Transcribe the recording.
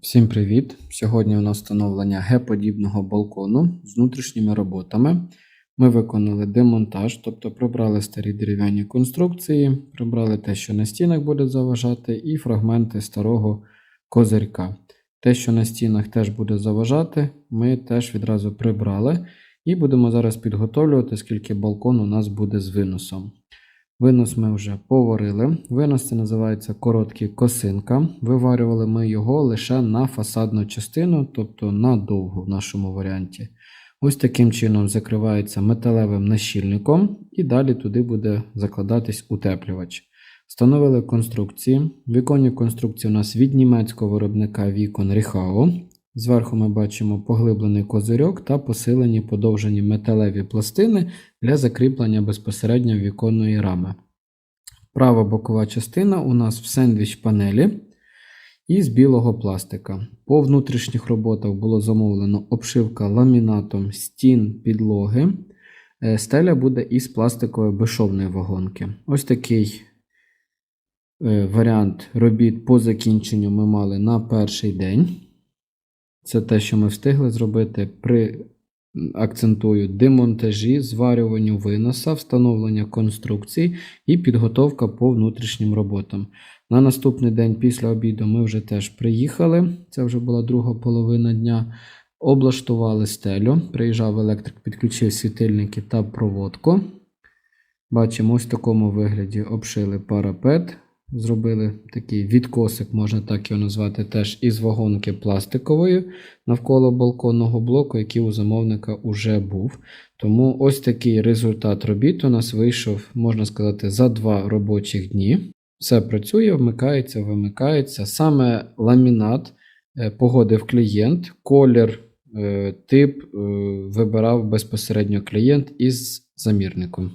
Всім привіт! Сьогодні у нас встановлення Г-подібного балкону з внутрішніми роботами. Ми виконали демонтаж, тобто прибрали старі дерев'яні конструкції, прибрали те, що на стінах буде заважати, і фрагменти старого козирька. Те, що на стінах теж буде заважати, ми теж відразу прибрали і будемо зараз підготовлювати, скільки балкон у нас буде з виносом. Винос ми вже поварили. Винос це називається короткий косинка. Виварювали ми його лише на фасадну частину, тобто на довгу в нашому варіанті. Ось таким чином закривається металевим нащільником, і далі туди буде закладатись утеплювач. Встановили конструкції. Віконні конструкції у нас від німецького виробника вікон Ріхао. Зверху ми бачимо поглиблений козирьок та посилені подовжені металеві пластини для закріплення безпосередньо віконної рами. Права бокова частина у нас в сендвіч панелі і з білого пластика. По внутрішніх роботах було замовлено обшивка ламінатом стін підлоги. Е, Стеля буде із пластикової безшовної вагонки. Ось такий е, варіант робіт по закінченню ми мали на перший день. Це те, що ми встигли зробити при акцентую демонтажі, зварюванню виноса, встановлення конструкцій і підготовка по внутрішнім роботам. На наступний день після обіду ми вже теж приїхали. Це вже була друга половина дня. Облаштували стелю. Приїжджав електрик, підключив світильники та проводку. Бачимо, ось в такому вигляді обшили парапет. Зробили такий відкосик, можна так його назвати, теж із вагонки пластикової навколо балконного блоку, який у замовника вже був. Тому ось такий результат робіт у нас вийшов, можна сказати, за два робочих дні. Все працює, вмикається, вимикається. Саме ламінат е, погодив клієнт, колір, е, тип е, вибирав безпосередньо клієнт із замірником.